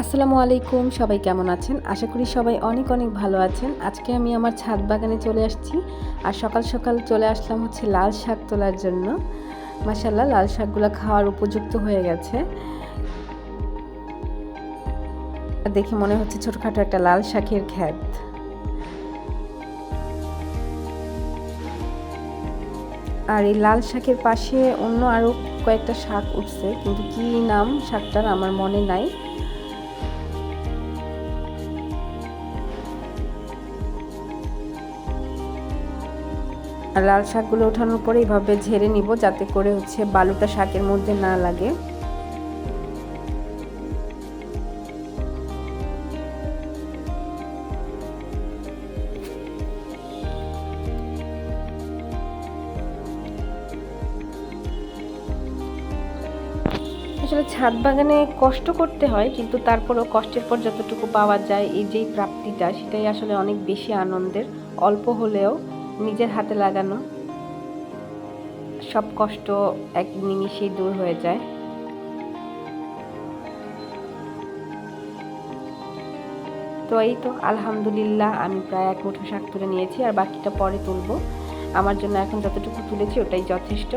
আসসালামু আলাইকুম, সবাই কেমন আছেন? আশা করি সবাই অনেক অনেক ভালো আছেন। আজকে আমি আমার ছাদ বাগানে চলে আসছি আর সকাল সকাল চলে আসলাম হচ্ছে লাল শাক তোলার জন্য। মাসাল্লাহ লাল শাকগুলো খাওয়ার উপযুক্ত হয়ে গেছে। দেখে মনে হচ্ছে ছোটখাটো একটা লাল শাকের খ্যাত আর এই লাল শাকের পাশে অন্য আরও কয়েকটা শাক উঠছে, কিন্তু কি নাম শাকটার আমার মনে নাই। লাল শাকগুলো ওঠানোর পরে এইভাবে ঝেড়ে নিব যাতে করে হচ্ছে বালুটা শাকের মধ্যে না লাগে। আসলে ছাদ বাগানে কষ্ট করতে হয়, কিন্তু তারপরেও কষ্টের পর যতটুকু পাওয়া যায়, এই যেই প্রাপ্তিটা, সেটাই আসলে অনেক বেশি আনন্দের। অল্প হলেও নিজের হাতে লাগানো। সব কষ্ট এক নিমিষেই দূর হয়ে যায়। তো এই তো, আলহামদুলিল্লাহ আমি প্রায় এক মুঠো শাক তুলে নিয়েছি আর বাকিটা পরে তুলবো। আমার জন্য এখন যতটুকু তুলেছি ওটাই যথেষ্ট।